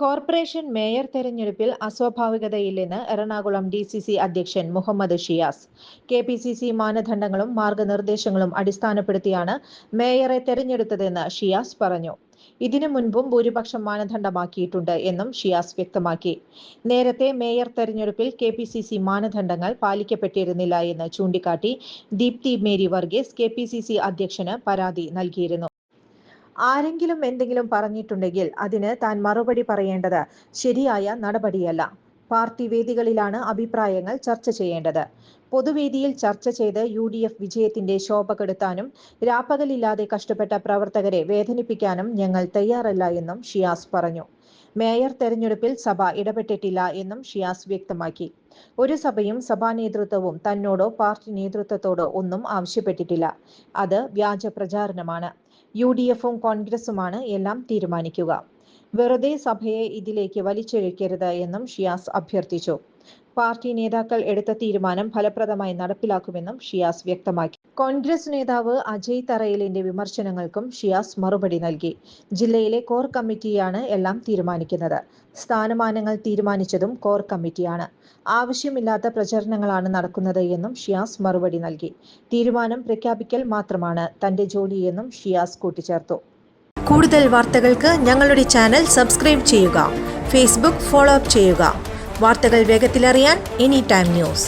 Corporation mayor തെരഞ്ഞെടുപ്പിൽ അസ്വാഭാവികതയില്ലെന്ന് Ernakulam D C C അധ്യക്ഷൻ Muhammad Shiyas. K P C C മാനദണ്ഡങ്ങളും മാർഗനിർദ്ദേശങ്ങളും അടിസ്ഥാനപ്പെടുത്തിയാണ് മേയറെ തെരഞ്ഞെടുത്തതെന്ന് ഷിയാസ് പറഞ്ഞു. ഇതിനു മുൻപും ഭൂരിപക്ഷം മാനദണ്ഡമാക്കിയിട്ടുണ്ട് എന്നും ഷിയാസ് വ്യക്തമാക്കി. നേരത്തെ മേയർ തെരഞ്ഞെടുപ്പിൽ കെ പി സി സി മാനദണ്ഡങ്ങൾ പാലിക്കപ്പെട്ടിരുന്നില്ല എന്ന് ചൂണ്ടിക്കാട്ടി Deepthi Mary Varghese K P C C അധ്യക്ഷന് പരാതി നൽകിയിരുന്നു. ആരെങ്കിലും എന്തെങ്കിലും പറഞ്ഞിട്ടുണ്ടെങ്കിൽ അതിന് താൻ മറുപടി പറയേണ്ടത് ശരിയായ നടപടിയല്ല. പാർട്ടി വേദികളിലാണ് അഭിപ്രായങ്ങൾ ചർച്ച ചെയ്യേണ്ടത്. പൊതുവേദിയിൽ ചർച്ച ചെയ്ത് യു ഡി എഫ് വിജയത്തിന്റെ ശോഭ കെടുത്താനും രാപ്പകലില്ലാതെ കഷ്ടപ്പെട്ട പ്രവർത്തകരെ വേദനിപ്പിക്കാനും ഞങ്ങൾ തയ്യാറല്ല എന്നും ഷിയാസ് പറഞ്ഞു. മേയർ തെരഞ്ഞെടുപ്പിൽ സഭ ഇടപെട്ടിട്ടില്ല എന്നും ഷിയാസ് വ്യക്തമാക്കി. ഒരു സഭയും സഭാ നേതൃത്വവും തന്നോടോ പാർട്ടി നേതൃത്വത്തോടോ ഒന്നും ആവശ്യപ്പെട്ടിട്ടില്ല. അത് വ്യാജ പ്രചാരണമാണ്. യു ഡി എഫും കോൺഗ്രസുമാണ് എല്ലാം തീരുമാനിക്കുക. വെറുതെ സഭയെ ഇതിലേക്ക് വലിച്ചിഴക്കരുത് എന്നും ഷിയാസ് അഭ്യർത്ഥിച്ചു. പാർട്ടി നേതാക്കൾ എടുത്ത തീരുമാനം ഫലപ്രദമായി നടപ്പിലാക്കുമെന്നും ഷിയാസ് വ്യക്തമാക്കി. കോൺഗ്രസ് നേതാവ് അജയ് തറയിലിന്റെ വിമർശനങ്ങൾക്കും ഷിയാസ് മറുപടി നൽകി. ജില്ലയിലെ കോർ കമ്മിറ്റിയാണ് എല്ലാം തീരുമാനിക്കുന്നത്. സ്ഥാനമാനങ്ങൾ തീരുമാനിച്ചതും കോർ കമ്മിറ്റിയാണ്. ആവശ്യമില്ലാത്ത പ്രചരണങ്ങളാണ് നടക്കുന്നത് എന്നും ഷിയാസ് മറുപടി നൽകി. തീരുമാനം പ്രഖ്യാപിക്കൽ മാത്രമാണ് തന്റെ ജോലിയെന്നും ഷിയാസ് കൂട്ടിച്ചേർത്തു. കൂടുതൽ വാർത്തകൾക്ക് ഞങ്ങളുടെ ചാനൽ സബ്സ്ക്രൈബ് ചെയ്യുക. ഫേസ്ബുക്ക് ഫോളോ അപ്പ് ചെയ്യുക. വാർത്തകൾ വേഗത്തിലറിയാൻ എനി ടൈം ന്യൂസ്.